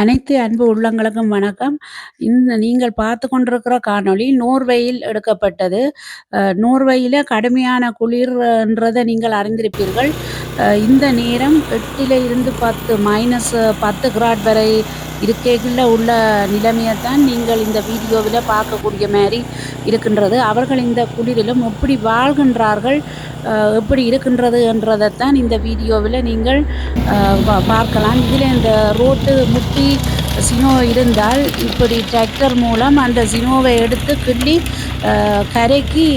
அனைத்து அன்பு உள்ளங்களுக்கும் வணக்கம். இந்த நீங்கள் பார்த்து கொண்டிருக்கிற காணொளி நோர்வேயில் எடுக்கப்பட்டது. நோர்வையில் கடுமையான குளிர்ன்றதை நீங்கள் அறிந்திருப்பீர்கள். இந்த நேரம் எட்டில் இருந்து 10 மைனஸ் 10 கிராட் வரை இருக்கைகளில் உள்ள நிலைமையை தான் நீங்கள் இந்த வீடியோவில் பார்க்கக்கூடிய மாதிரி இருக்கின்றது. அவர்கள் இந்த குளிரிலும் எப்படி வாழ்கின்றார்கள், எப்படி இருக்கின்றது என்றதைத்தான் இந்த வீடியோவில் நீங்கள் பார்க்கலாம். இதில் இந்த ரோட்டு முட்டி சினோ இருந்தால் இப்படி டிராக்டர் மூலம் அந்த சினோவை எடுத்து கிள்ளி கரைக்கு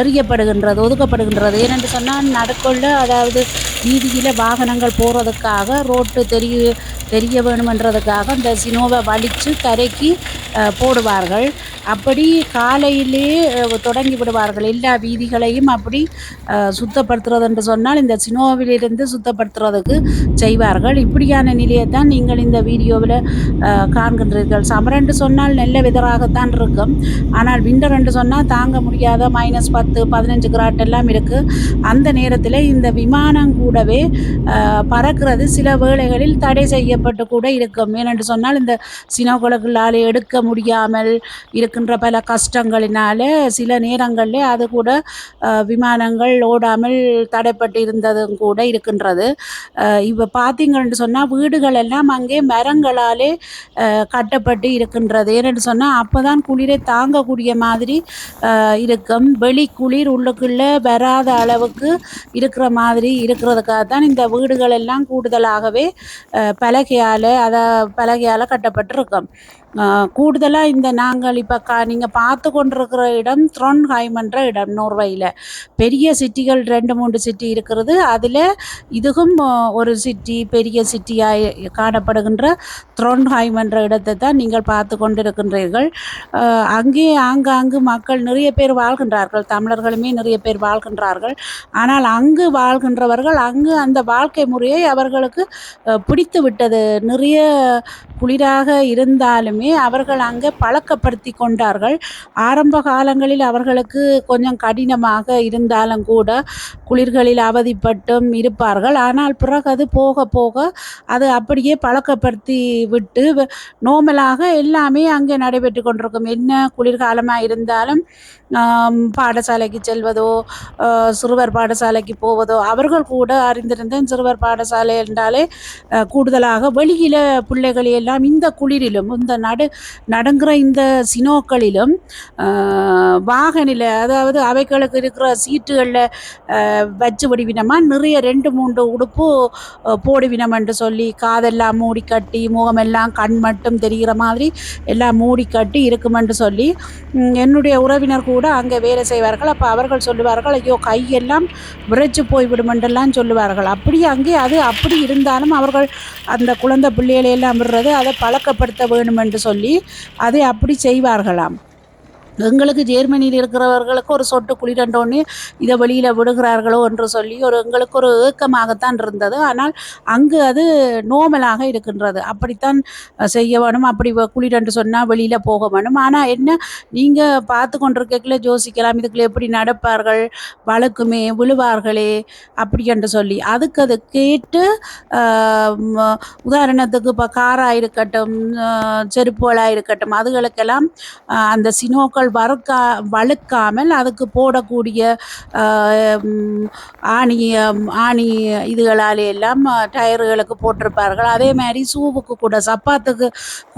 எறியப்படுகின்றது, ஒதுக்கப்படுகின்றது. ஏனென்று சொன்னால் நடுக்கொள்ள அதாவது வீதியில் வாகனங்கள் போகிறதுக்காக ரோட்டு தெரிய தெரிய வேணுமென்றதுக்காக அந்த சினோவை வலித்து கரைக்கு போடுவார்கள். அப்படி காலையிலேயே தொடங்கி விடுவார்கள். எல்லா வீதிகளையும் அப்படி சுத்தப்படுத்துறது என்று சொன்னால் இந்த சினோவிலிருந்து சுத்தப்படுத்துறதுக்கு செய்வார்கள். இப்படியான நிலையத்தான் நீங்கள் இந்த வீடியோவில் காண்கின்றீர்கள். சம்மர் என்று சொன்னால் நல்ல வெதராகத்தான் இருக்கும். ஆனால் விண்டர் என்று சொன்னால் தாங்க முடியாத மைனஸ் 10, 15 கிராட் எல்லாம் இருக்குது அந்த நேரத்தில் இந்த விமானம் கூடவே பறக்கிறது சில வேளைகளில் தடை செய்யப்பட்டு கூட இருக்கும். ஏனென்று சொன்னால் இந்த சினோக்களுக்குள்ளால எடுக்க முடியாமல் இருக்க இருக்கின்ற பல கஷ்டங்களினால சில நேரங்களில் அது கூட விமானங்கள் ஓடாமல் தடைப்பட்டு இருந்ததும் கூட இருக்கின்றது. இப்போ பார்த்தீங்கன்னு சொன்னால் வீடுகள் எல்லாம் அங்கே மரங்களாலே கட்டப்பட்டு இருக்கின்றது. ஏனென்று அப்போ தான் குளிரை தாங்கக்கூடிய மாதிரி இருக்கும். வெளி குளிர் உள்ளுக்குள்ளே வராத அளவுக்கு இருக்கிற மாதிரி இருக்கிறதுக்காக தான் இந்த வீடுகள் எல்லாம் கூடுதலாகவே பலகையால் அதை பலகையால் கட்டப்பட்டிருக்கும். கூடுதலாக இந்த நாங்கள் இப்போ க நீங்கள் பார்த்து கொண்டிருக்கிற இடம் த்ரோன்ஹாய்மன்ற என்ற இடம் நோர்வேயில. பெரிய சிட்டிகள் 2, 3 சிட்டி இருக்கிறது. அதில் இதுவும் ஒரு சிட்டி பெரிய சிட்டியாக காணப்படுகின்ற த்ரோன்ஹைம் என்ற இடத்தை தான் நீங்கள் பார்த்து கொண்டிருக்கின்றீர்கள். அங்கே ஆங்காங்கு மக்கள் நிறைய பேர் வாழ்கின்றார்கள். தமிழர்களுமே நிறைய பேர் வாழ்கின்றார்கள். ஆனால் அங்கு வாழ்கின்றவர்கள் அங்கு அந்த வாழ்க்கை முறையை அவர்களுக்கு பிடித்து விட்டது. நிறைய குளிராக இருந்தாலுமே அவர்கள் அங்கே பழக்கப்படுத்தி கொண்டார்கள். ஆரம்ப காலங்களில் அவர்களுக்கு கொஞ்சம் கடினமாக இருந்தாலும் கூட குளிர்களில் அவதிப்பட்டும் இருப்பார்கள். ஆனால் பிறகு அது போக போக அது அப்படியே பழக்கப்படுத்தி விட்டு நோமலாக எல்லாமே அங்கே நடைபெற்று கொண்டிருக்கும். என்ன குளிர்காலமாக இருந்தாலும் பாடசாலைக்கு செல்வதோ, சிறுவர் பாடசாலைக்கு போவதோ அவர்கள் கூட அறிந்திருந்தேன் சிறுவர் பாடசாலை என்றாலே கூடுதலாக வெளியில் பிள்ளைகளை எல்லாம் இந்த குளிரிலும் இந்த நடு நடுங்கிற இந்த சினோக்களிலும் வாகனில் அதாவது அவைகளுக்கு இருக்கிற சீட்டுகளில் வச்சு விடுவினமா நிறைய 2, 3 உடுப்பு போடுவினம் என்று சொல்லி காதெல்லாம் மூடி கட்டி, முகமெல்லாம் கண் மட்டும் தெரிகிற மாதிரி எல்லாம் மூடி கட்டி இருக்குமென்று சொல்லி என்னுடைய உறவினர் கூட அங்கே வேலை செய்வார்கள். அப்போ அவர்கள் சொல்லுவார்கள், "ஐயோ! கையெல்லாம் விரைச்சு போய்விடுமென்றெல்லாம் சொல்லுவார்கள். அப்படி அங்கே அது அப்படி இருந்தாலும் அவர்கள் அந்த குழந்தை பிள்ளைகளை எல்லாம் விடுறது அதை பழக்கப்படுத்த வேணும் என்று சொல்லி அதை அப்படி செய்வார்களாம். எங்களுக்கு ஜேர்மனியில் இருக்கிறவர்களுக்கு ஒரு சொட்டு குளிரண்டோன்னு இதை வெளியில் விடுகிறார்களோ என்று சொல்லி ஒரு எங்களுக்கு ஒரு ஏக்கமாகத்தான் இருந்தது. ஆனால் அங்கு அது நோமலாக இருக்கின்றது. அப்படித்தான் செய்ய வேணும். அப்படி குளிரண்டு சொன்னால் வெளியில் போக வேணும். ஆனால் என்ன நீங்கள் பார்த்து கொண்டிருக்கல யோசிக்கலாம், இதுக்குள்ள எப்படி நடப்பார்கள்? வழக்குமே விழுவார்களே அப்படி என்று சொல்லி. அதுக்கு அது கேட்டு உதாரணத்துக்கு இப்போ காராக இருக்கட்டும், செருப்புகளாக இருக்கட்டும் அதுகளுக்கெல்லாம் அந்த சினோக்கள் வறுக்கா வழுக்காமல் அதுக்கு போடக்கூடிய ஆணி ஆணி இதுகளால எல்லாம் டயர்களுக்கு போட்டிருப்பார்கள். அதே மாதிரி சூவுக்கு கூட சப்பாத்துக்கு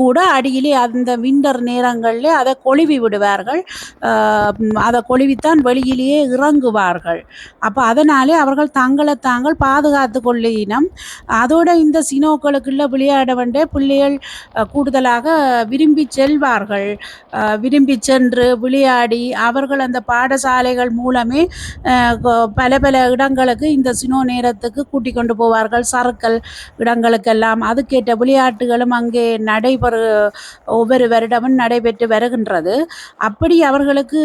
கூட அடியிலே அந்த விண்டர் நேரங்களில் அதை கொழுவி விடுவார்கள். அதை கொழுவித்தான் வெளியிலேயே இறங்குவார்கள். அப்போ அதனாலே அவர்கள் தங்களை தாங்கள் பாதுகாத்து கொள்ளினம். அதோட இந்த சினோக்களுக்குள்ள விளையாட வேண்டிய பிள்ளைகள் கூடுதலாக விரும்பி செல்வார்கள். விரும்பி சென்று விளையாடி அவர்கள் அந்த பாடசாலைகள் மூலமே பல பல இடங்களுக்கு இந்த சினோ நேரத்துக்கு கூட்டிக் கொண்டு போவார்கள். சறுக்கல் இடங்களுக்கெல்லாம் அதுக்கேற்ற விளையாட்டுகளும் அங்கே நடைபெறு ஒவ்வொரு வருடமும் நடைபெற்று வருகின்றது. அப்படி அவர்களுக்கு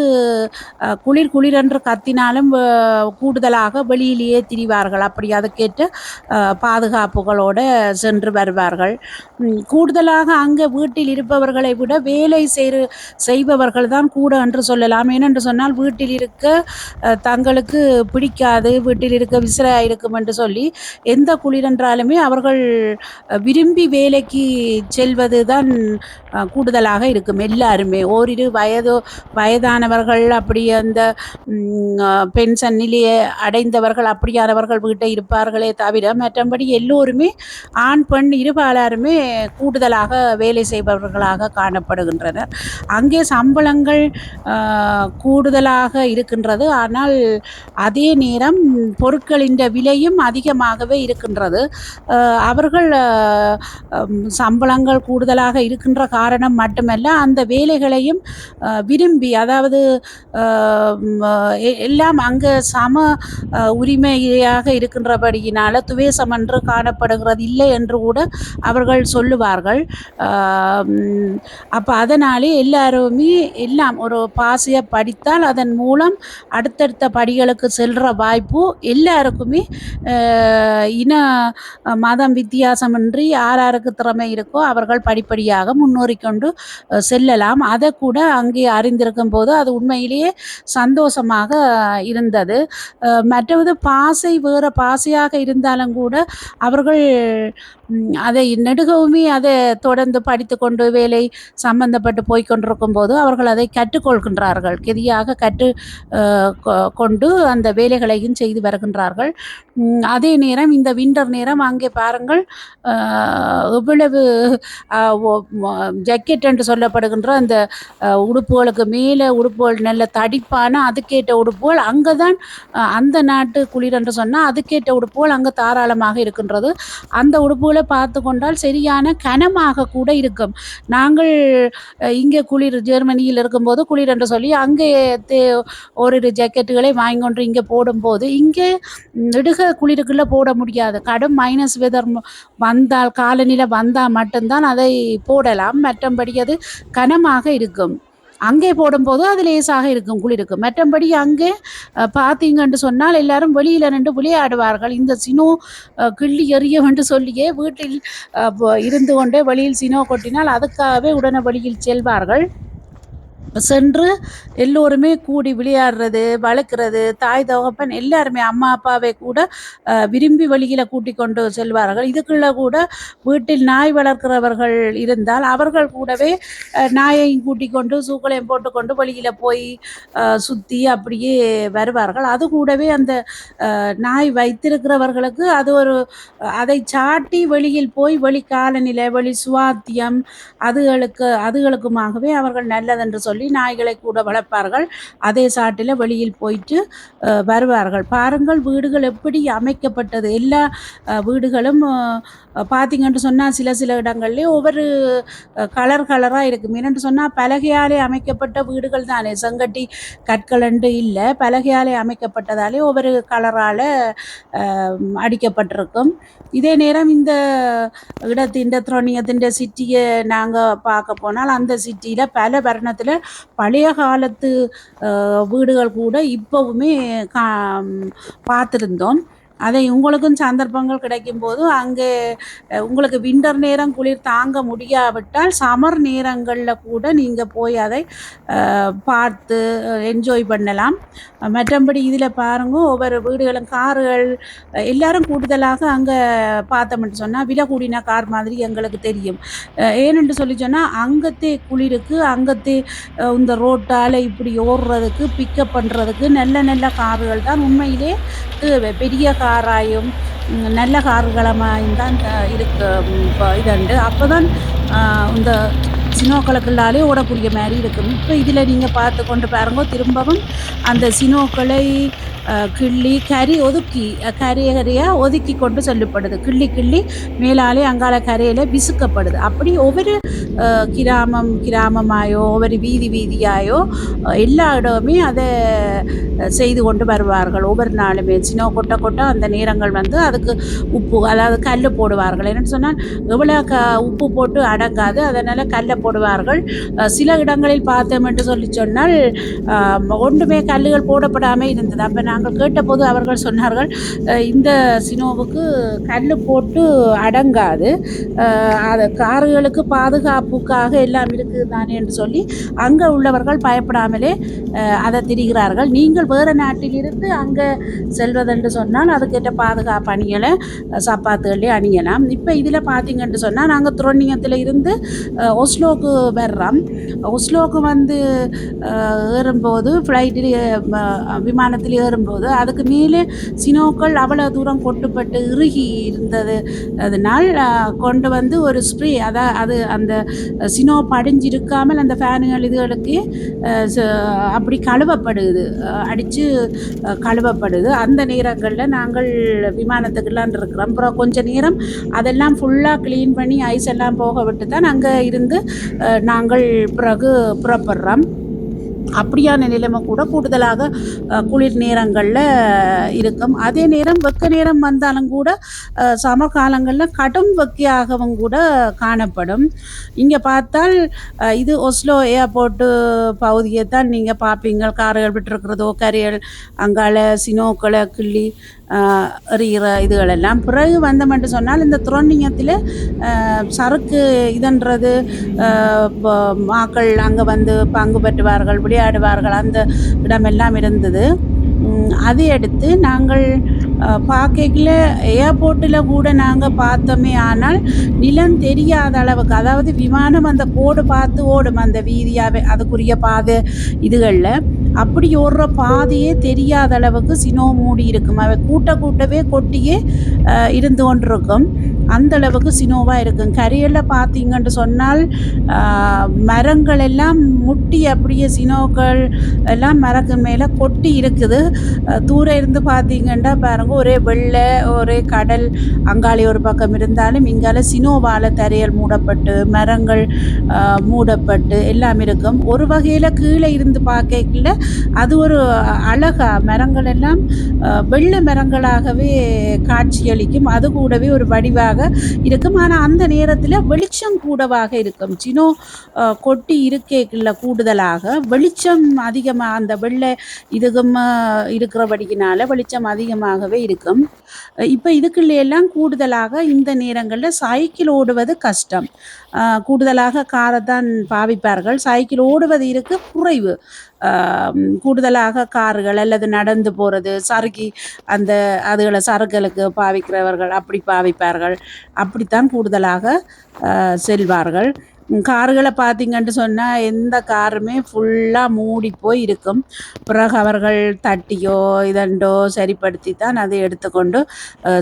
குளிர் குளிர் என்று கத்தினாலும் கூடுதலாக வெளியிலேயே திரிவார்கள். அப்படி அதுக்கேற்ற பாதுகாப்புகளோடு சென்று வருவார்கள். கூடுதலாக அங்கே வீட்டில் இருப்பவர்களை விட வேலை செய்கிற செய்பவர்கள் தான் தான் கூட என்று சொல்லலாம். ஏனென்று சொன்னால் வீட்டில் இருக்க தங்களுக்கு பிடிக்காது வீட்டில் இருக்க விசிறா இருக்கும் என்று சொல்லி எந்த குளிரென்றாலுமே அவர்கள் விரும்பி வேலைக்கு செல்வது தான் கூடுதலாக இருக்கும் எல்லாருமே. ஓரிரு வயது வயதானவர்கள் அப்படி அந்த பென்ஷன் நிலையை அடைந்தவர்கள் அப்படியானவர்கள் வீட்டை இருப்பார்களே தவிர மற்றபடி எல்லோருமே ஆண் பெண் இருபாலாருமே கூடுதலாக வேலை செய்பவர்களாக காணப்படுகின்றனர். அங்கே சம்பளங்கள் ஆஹ், கூடுதலாக இருக்கின்றது. ஆனால் அதே நேரம் பொருட்களின் விலையும் அதிகமாகவே இருக்கின்றது. அவர்கள் சம்பளங்கள் கூடுதலாக இருக்கின்ற காரணம் மட்டுமல்ல அந்த வேலைகளையும் விரும்பி அதாவது எல்லாம் அங்கே சம உரிமையாக இருக்கின்றபடியினால துவேசம் என்று காணப்படுகிறது இல்லை என்று கூட அவர்கள் சொல்லுவார்கள். அப்போ அதனாலே எல்லாருமே எல்லாம் ஒரு பாசையை படித்தால் அதன் மூலம் அடுத்தடுத்த படிகளுக்கு செல்கிற வாய்ப்பு எல்லாருக்குமே இன மதம் வித்தியாசமின்றி யார் யாருக்கு திறமை இருக்கோ அவர்கள் படிப்படியாக முன்னேறிக்கொண்டு கொண்டு செல்லலாம். அதை கூட அங்கே அறிந்திருக்கும் போது அது உண்மையிலேயே சந்தோஷமாக இருந்தது. அஹ், மற்றது பாசை வேறு பாசையாக இருந்தாலும் கூட அவர்கள் அதை நெடுகவுமே அதை தொடர்ந்து படித்து கொண்டு வேலை சம்பந்தப்பட்டு போய்கொண்டிருக்கும் போது அவர்கள் அதை கற்றுக்கொள்கின்றார்கள். கெதியாக கற்று கொ- கொண்டு அந்த வேலைகளையும் செய்து வருகின்றார்கள். அதே நேரம் இந்த விண்டர் நேரம் அங்கே பாருங்கள் இவ்வளவு எவ்வளவு ஜக்கெட் என்று சொல்லப்படுகின்ற அந்த உடுப்புகளுக்கு மேலே உடுப்புகள் நல்ல தடிப்பான அதுக்கேற்ற உடுப்புகள் அங்கே தான் அந்த நாட்டு குளிர் என்று சொன்னால் அதுக்கேற்ற உடுப்புகள் அங்கே தாராளமாக இருக்கின்றது. அந்த உடுப்புகள் பார்த்து கொண்டால் சரியான கனமாக கூட இருக்கும். நாங்கள் இங்கே குளிர் ஜெர்மனியில் இருக்கும்போது குளிர் என்று சொல்லி அங்கே தே ஓரிரு ஜாக்கெட்டுகளை வாங்கி கொண்டு இங்கே போடும்போது இங்கே நெடுக குளிருக்குள்ளே போட முடியாது. கடும் மைனஸ் வெதர் வந்தால் காலநிலை வந்தால் மட்டும்தான் அதை போடலாம். மற்றபடி அது கனமாக இருக்கும். அங்கே போடும்போது அது லேசாக இருக்கும் குளிருக்கு மற்றபடி அங்கே பார்த்தீங்கன்னு சொன்னால் எல்லாரும் வெளியில் நின்று விளையாடுவார்கள். இந்த சினோ கிள்ளி எறியவென்று என்று சொல்லியே வீட்டில் இருந்து கொண்டே வெளியில் சினோ கொட்டினால் அதுக்காகவே உடனே வெளியில் செல்வார்கள். சென்று எல்லோருமே கூடி விளையாடுறது வளர்க்குறது தாய் தகப்பன் எல்லாருமே அம்மா அப்பாவை கூட விரும்பி வெளியில் கூட்டி கொண்டு செல்வார்கள். இதுக்குள்ள கூட வீட்டில் நாய் வளர்க்கிறவர்கள் இருந்தால் அவர்கள் கூடவே நாயையும் கூட்டி கொண்டு சூக்களையும் போட்டுக்கொண்டு வெளியில் போய் சுற்றி அப்படியே வருவார்கள். அது கூடவே அந்த நாய் வைத்திருக்கிறவர்களுக்கு அது ஒரு அதை சாட்டி வெளியில் போய் வெளி காலநிலை வெளி சுவாத்தியம் அதுகளுக்கு அதுகளுக்குமாகவே அவர்கள் நல்லதென்று சொல்லி நாய்களை கூட வளர்ப்பார்கள். அதே சாட்டில் வெளியில் போயிட்டு வருவார்கள். பாருங்கள் வீடுகள் எப்படி அமைக்கப்பட்டது. எல்லா வீடுகளும் அஹ், பார்த்தீங்கன்னு சொன்னால் சில சில இடங்கள்லேயே ஒவ்வொரு கலர் கலராக இருக்கும். என்னென்று சொன்னால் பலகையாலே அமைக்கப்பட்ட வீடுகள் தானே. செங்கட்டி கற்களண்டு இல்லை. பலகையாலே அமைக்கப்பட்டதாலே ஒவ்வொரு கலரால் அடிக்கப்பட்டிருக்கும். இதே நேரம் இந்த இடத்தின் த்ரோனியத்தின் சிட்டியை நாங்கள் பார்க்க போனால் அந்த சிட்டியில் பல வர்ணத்தில் பழைய காலத்து வீடுகள் கூட இப்போவுமே கா பார்த்துருந்தோம். அதை உங்களுக்கும் சந்தர்ப்பங்கள் கிடைக்கும் போது அங்கே உங்களுக்கு விண்டர் நேரம் குளிர் தாங்க முடியாவிட்டால் சமர் நேரங்களில் கூட நீங்கள் போய் அதை பார்த்து என்ஜாய் பண்ணலாம். மற்றபடி இதில் பாருங்க ஒவ்வொரு வீடுகளும் கார்கள் எல்லாரும் கூடுதலாக அங்கே பார்த்தோம்னு சொன்னால் விலை கூடின கார் மாதிரி எங்களுக்கு தெரியும். ஏனென்று சொல்லி சொன்னால் அங்கத்தே குளிருக்கு அங்கத்தே இந்த ரோட்டால் இப்படி ஓடுறதுக்கு பிக்கப் பண்ணுறதுக்கு நல்ல நல்ல கார்கள் தான் உண்மையிலே பத்து பெரிய காராயும் நல்ல கார்களமாயும் தான் இருக்கு ம், இப்போ இதுண்டு. அப்போ தான் இந்த சினோக்களுக்குள்ளாலே ஓடக்கூடிய மாதிரி இருக்கும். இப்போ இதில் நீங்கள் பார்த்து கொண்டு பாருங்க திரும்பவும் அந்த சினோக்களை கிள்ளி கறி ஒதுக்கி அஹ், கரைய ஒதுக்கி கொண்டு செல்லப்படுது. கிள்ளி கிள்ளி மேலாலே அங்கால கரையில் விசுக்கப்படுது. அப்படி ஒவ்வொரு கிராமம் கிராமமாயோ ஒவ்வொரு வீதி வீதியாயோ எல்லா இடமுமே அதை செய்து கொண்டு வருவார்கள். ஒவ்வொரு நாளுமே சின்ன கொட்டை கொட்ட அந்த நேரங்கள் வந்து அதுக்கு உப்பு அதாவது கல் போடுவார்கள். என்னென்னு சொன்னால் எவ்வளோ க உப்பு போட்டு அடங்காது அதனால் கல்லை போடுவார்கள். சில இடங்களில் பார்த்தோம் என்று சொல்லி சொன்னால் ஒன்றுமே கல்லுகள் போடப்படாமல் இருந்தது. அப்போ நாங்கள் கேட்டபோது அவர்கள் சொன்னார்கள் இந்த சினோவுக்கு கல் போட்டு அடங்காது. அது கார்களுக்கு பாதுகாப்புக்காக எல்லாம் இருக்குது தானே என்று சொல்லி அங்கே உள்ளவர்கள் பயப்படாமலே அதை திரிகிறார்கள். நீங்கள் வேறு நாட்டிலிருந்து அங்கே செல்வதென்று சொன்னால் அதுக்கேற்ற பாதுகாப்பு அணிகளை சப்பாத்துகளே அணியலாம். இப்போ இதில் பார்த்தீங்கன்னு சொன்னால் நாங்கள் துரோணியத்தில் இருந்து ஒஸ்லோக்கு வர்றோம். ஒஸ்லோக்கு வந்து ஏறும்போது ஃப்ளைட்டில் விமானத்தில் ஏறும்போது அதுக்கு மேலே சினோக்கள் அவ்வளோ தூரம் கொட்டுப்பட்டு இறுகி இருந்தது. அதனால் கொண்டு வந்து ஒரு ஸ்ப்ரே அதான் அது அந்த சினோ படிஞ்சிருக்காமல் அந்த ஃபேனுகள் இதுகளுக்கு ச- அப்படி கழுவப்படுது. அடித்து கழுவப்படுது. அந்த நேரங்களில் நாங்கள் விமானத்துக்கெல்லாம் இருக்கிறோம் அப்புறம் கொஞ்சம் நேரம் அதெல்லாம் ஃபுல்லாக க்ளீன் பண்ணி ஐஸ் எல்லாம் போக விட்டு தான் அங்கே இருந்து நாங்கள் பிறகு புறப்படுறோம் அப்படியான நிலைமை கூட கூடுதலாக குளிர் நேரங்களில் இருக்கும். அதே நேரம் வெக்க நேரம் வந்தாலும் கூட சம காலங்களில் கடும் வெக்கையாகவும் கூட காணப்படும். இங்கே பார்த்தால் இது ஒஸ்லோ ஏர்போர்ட்டு பகுதியை தான் நீங்கள் பார்ப்பீங்க. கார்கள் விட்டுருக்கிறதோ கரைகள் அங்கால சினோக்களை கிள்ளி அஹ், எறிகிற இதுகளெல்லாம். பிறகு வந்தோம்னு சொன்னால் இந்த துரண்டியத்தில் சரக்கு இதன்றது மாக்கள் அங்கே வந்து பங்கு பெற்றுவார்கள் விளையாடுவார்கள். அந்த இடமெல்லாம் இருந்தது. அதை அடுத்து நாங்கள் பார்க்கல ஏர்போர்ட்டில் கூட நாங்கள் பார்த்தோமே. ஆனால் நிலம் தெரியாத அளவுக்கு அதாவது விமானம் அந்த கோடு பார்த்து ஓடும் அந்த வீதியாகவே அதுக்குரிய பாதை இதுகளில் அப்படி ஓடுற பாதையே தெரியாத அளவுக்கு சினோ மூடி இருக்கும் அவை கூட்ட கூட்டவே கொட்டியே இருந்து கொண்டிருக்கும். அந்த அளவுக்கு சினோவாக இருக்கும். கரையில் பார்த்தீங்கன்னு சொன்னால் மரங்கள் எல்லாம் முட்டி அப்படியே சினோக்கள் எல்லாம் மரக்கு மேலே கொட்டி இருக்குது. தூரம் தூர இருந்து பார்த்தீங்கன்னா பாருங்க ஒரே வெள்ளை ஒரே கடல் அங்காளி ஒரு பக்கம் இருந்தாலும் இங்கால சினோவால் தரையல் மூடப்பட்டு மரங்கள் மூடப்பட்டு எல்லாம் இருக்கும். ஒரு வகையில் கீழே இருந்து பார்க்கல அது ஒரு அழகா மரங்கள் எல்லாம் வெள்ளை மரங்களாகவே காட்சியளிக்கும். அது கூடவே ஒரு வடிவாக இருக்கும். ஆனால் அந்த நேரத்தில் வெளிச்சம் கூடவாக இருக்கும். சினோ கொட்டி இருக்கேக்குள்ள கூடுதலாக வெளிச்சம் அதிகமாக அந்த வெள்ளை இதுகம் இருக்கிறபடியினால வெளிச்சம் அதிகமாகவே இருக்கும். இப்போ இதுக்குள்ள எல்லாம் கூடுதலாக இந்த நேரங்களில் சைக்கிள் ஓடுவது கஷ்டம். கூடுதலாக காரை தான் பாவிப்பார்கள். சைக்கிள் ஓடுவது இருக்கு குறைவு. கூடுதலாக கார்கள் அல்லது நடந்து போகிறது சறுக்கி அந்த அதுகளை சறுக்கலுக்கு பாவிக்கிறவர்கள் அப்படி பாவிப்பார்கள். அப்படித்தான் கூடுதலாக செல்வார்கள். கார்களை பார்த்தீங்கன்னு சொன்னால் எந்த காருமே ஃபுல்லாக மூடி போய் இருக்கும். பிறகு அவர்கள் தட்டியோ இதண்டோ சரிப்படுத்தி தான் அதை எடுத்துக்கொண்டு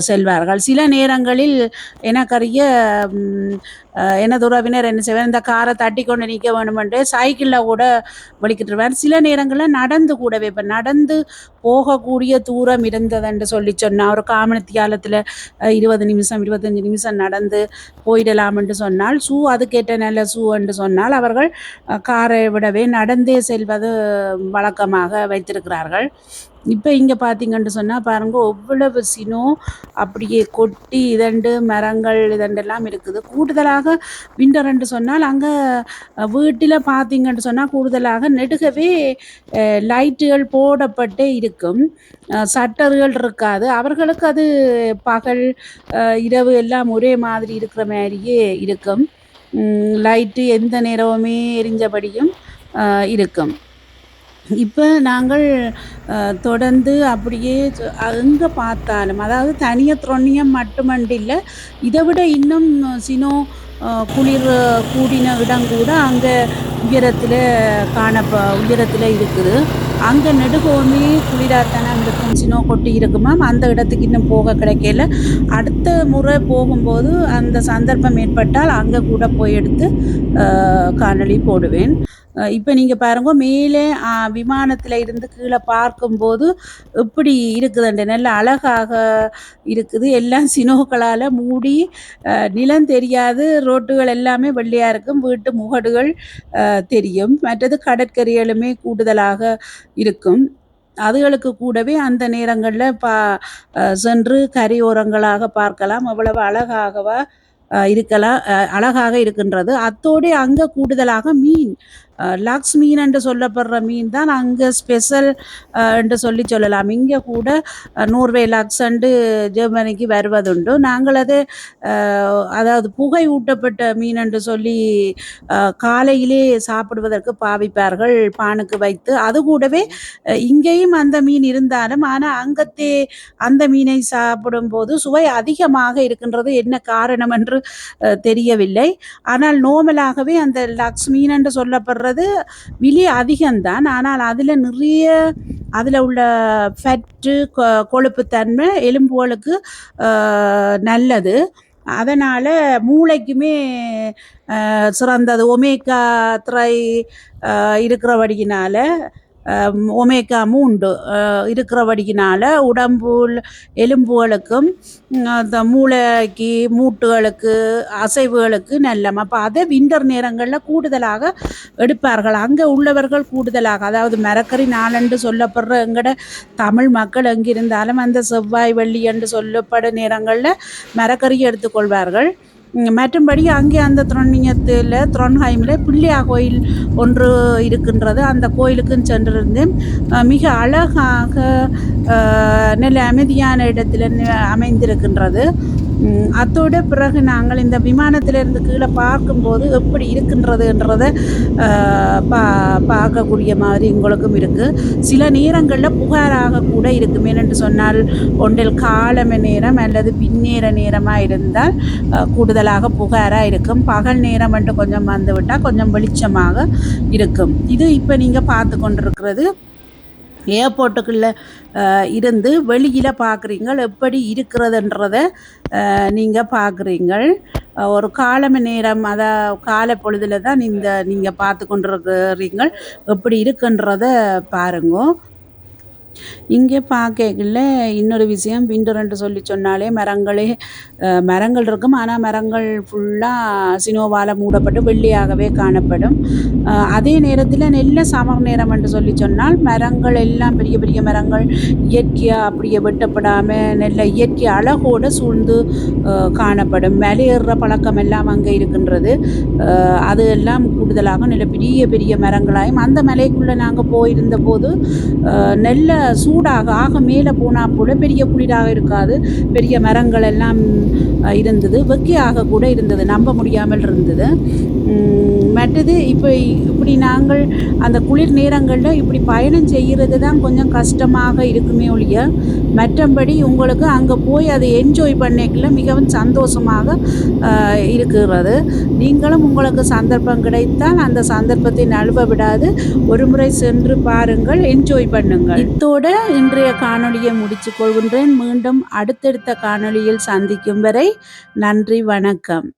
செல்வார்கள். சில நேரங்களில் எனக்கறிய எனது உறவினர் என்ன செய்வார் இந்த காரை தட்டி கொண்டு நிற்க வேணுமென்று சைக்கிளில் கூட வலிக்கிட்டுருவார் சில நேரங்களில் நடந்து கூடவே இப்போ நடந்து போகக்கூடிய தூரம் இருந்ததுன்னு சொல்லி சொன்னால் ஒரு காமனத்தியாலத்தில் இருபது நிமிஷம் இருபத்தஞ்சி நிமிஷம் நடந்து போயிடலாம் என்று சொன்னால் ஷூ அதுக்கேற்ற நல்ல ஷூ என்று சொன்னால் அவர்கள் காரை விடவே நடந்தே செல்வது வழக்கமாக வைத்திருக்கிறார்கள். இப்போ இங்கே பார்த்தீங்கன்னு சொன்னால் பாருங்கள் எவ்வளவு சினோ அப்படியே கொட்டி இதண்டு மரங்கள் இதண்டெல்லாம் இருக்குது. கூடுதலாக விண்டர்ன்று சொன்னால் அங்கே வீட்டில் பார்த்தீங்கன்னு சொன்னால் கூடுதலாக நெடுகவே லைட்டுகள் போடப்பட்டே இருக்கும். சட்டர்கள் இருக்காது. அவர்களுக்கு அது பகல் இரவு எல்லாம் ஒரே மாதிரி இருக்கிற மாதிரியே இருக்கும். லைட்டு எந்த நேரமுமே எரிஞ்சபடியும் இருக்கும். இப்போ நாங்கள் தொடர்ந்து அப்படியே எங்கே பார்த்தாலும் அதாவது தனியாக தொன்னியம் மட்டுமண்டு இல்லை இதை விட இன்னும் சினோ குளிர் கூடின இடம் கூட அங்கே உயரத்தில் காணப்ப உயரத்தில் இருக்குது. அங்கே நெடுகோமே குளிராத்தானே இருக்கும் சினோ கொட்டி இருக்குமாம் அந்த இடத்துக்கு இன்னும் போக கிடைக்கல. அடுத்த முறை போகும்போது அந்த சந்தர்ப்பம் ஏற்பட்டால் அங்கே கூட போய் எடுத்து அஹ், காணொளி போடுவேன். இப்போ நீங்கள் பாருங்க மேலே விமானத்தில் இருந்து கீழே பார்க்கும்போது இப்படி இருக்குதுண்டு நல்ல அழகாக இருக்குது. எல்லாம் சினோக்களால் மூடி நிலம் தெரியாது. ரோட்டுகள் எல்லாமே வெள்ளையாக இருக்கும். வீட்டு முகடுகள் தெரியும். மற்றது கடற்கரைகளுமே கூடுதலாக இருக்கும். அதுகளுக்கு கூடவே அந்த நேரங்களில் பா சென்று கரையோரங்களாக பார்க்கலாம். அவ்வளவு அழகாகவா இருக்கலாம். அழகாக இருக்கின்றது. அத்தோடு அங்கே கூடுதலாக மீன் லக்ஸ் மீன் என்று சொல்லப்படுற மீன் தான் அங்கே ஸ்பெஷல் என்று சொல்லி சொல்லலாம். இங்கே கூட நூறுவே லாக்ஸ் லக்ஸ் ஜெர்மனிக்கு வருவதுண்டு. நாங்கள் அது அதாவது புகை ஊட்டப்பட்ட மீன் என்று சொல்லி காலையிலே சாப்பிடுவதற்கு பாவிப்பார்கள் பானுக்கு வைத்து. அது கூடவே இங்கேயும் அந்த மீன் இருந்தாலும் ஆனால் அங்கத்தே அந்த மீனை சாப்பிடும்போது சுவை அதிகமாக இருக்கின்றது என்ன காரணம் என்று தெரியவில்லை. ஆனால் நோமலாகவே அந்த லக்ஸ் மீன் என்று சொல்லப்படுற சொல்லப்படுறது விலை அதிகம்தான். ஆனால் அதில் நிறைய அதில் உள்ள ஃபேட்டு கொழுப்புத்தன்மை எலும்புகளுக்கு நல்லது. அதனால் மூளைக்குமே சிறந்தது. ஒமேகா த்ரை இருக்கிறபடியினால் ஒமேகா மூண்டு அஹ், இருக்கிறபடியினால உடம்புல எலும்புகளுக்கும் ம், அந்த மூளைக்கு மூட்டுகளுக்கு அசைவுகளுக்கு நல்லம். அப்போ அதை விண்டர் நேரங்களில் கூடுதலாக எடுப்பார்கள். அங்கே உள்ளவர்கள் கூடுதலாக. அதாவது மரக்கறி நாளென்று சொல்லப்படுற எங்கட தமிழ் மக்கள் எங்கிருந்தாலும் அந்த செவ்வாய் வெள்ளி என்று சொல்லப்படும் நேரங்களில் மரக்கறி எடுத்துக்கொள்வார்கள். மற்றும்படி அங்கே அந்த துறநியத்தில் துறன்ஹைமில் பிள்ளையா கோயில் ஒன்று இருக்கின்றது. அந்த கோயிலுக்கும் சென்றிருந்தேன். மிக அழகாக நல்ல அமைதியான இடத்தில் அமைந்திருக்கின்றது. அத்தோடு பிறகு நாங்கள் இந்த விமானத்திலிருந்து கீழே பார்க்கும்போது எப்படி இருக்கின்றதுன்றதை பா பார்க்கக்கூடிய மாதிரி உங்களுக்கும் இருக்குது சில நேரங்களில் புகாராக கூட இருக்கும். ஏனென்று சொன்னால் ஒன்றில் காலம நேரம் அல்லது பின்னேற நேரமாக இருந்தால் கூடுதலாக புகாராக இருக்கும். பகல் நேரம் மட்டும் கொஞ்சம் வந்துவிட்டால் கொஞ்சம் வெளிச்சமாக இருக்கும். இது இப்போ நீங்கள் பார்த்து கொண்டிருக்கிறது. ஏர்போர்ட்டுக்குள்ளே இருந்து வெளியில் பார்க்குறீங்க எப்படி இருக்கிறதுன்றத நீங்கள் பார்க்குறீங்கள் ஒரு காலம நேரம் அதை காலை பொழுதில் தான் இந்த நீங்கள் பார்த்து கொண்டிருக்கிறீங்கள் எப்படி இருக்குன்றத பாருங்க. இங்கே பார்க்கல இன்னொரு விஷயம் விண்டர்ன்ட்டு சொல்லி சொன்னாலே மரங்களே மரங்கள் இருக்கும். ஆனால் மரங்கள் ஃபுல்லாக சினோவால் மூடப்பட்டு வெள்ளியாகவே காணப்படும். அதே நேரத்தில் நெல்ல சமர் நேரம் என்று சொல்லி சொன்னால் மரங்கள் எல்லாம் பெரிய பெரிய மரங்கள் இயற்கையாக அப்படியே வெட்டப்படாமல் நல்ல இயற்கை அழகோடு சூழ்ந்து காணப்படும். மலையேறுற பழக்கம் எல்லாம் அங்கே இருக்கின்றது. அது எல்லாம் கூடுதலாக நல்ல பெரிய பெரிய மரங்களாயும் அந்த மலைக்குள்ளே நாங்கள் போயிருந்த போது நல்ல சூடாக ஆக மேலே போனால் போல பெரிய குளிராக இருக்காது. பெரிய மரங்கள் எல்லாம் இருந்தது. வெக்கையாக கூட இருந்தது. நம்ப முடியாமல் இருந்தது. மற்றது இப்போ இப்படி நாங்கள் அந்த குளிர் நேரங்களில் இப்படி பயணம் செய்கிறது தான் கொஞ்சம் கஷ்டமாக இருக்குமே ஒழிய மற்றபடி உங்களுக்கு அங்கே போய் அதை என்ஜாய் பண்ணிக்கல மிகவும் சந்தோஷமாக இருக்கிறது. நீங்களும் உங்களுக்கு சந்தர்ப்பம் கிடைத்தால் அந்த சந்தர்ப்பத்தை நழுவ விடாது. ஒரு முறை சென்று பாருங்கள் என்ஜாய் பண்ணுங்கள். இத்தோட இன்றைய காணொளியை முடித்து கொள்கின்றேன். மீண்டும் அடுத்தடுத்த காணொளியில் சந்திக்கும் வரை நன்றி வணக்கம்.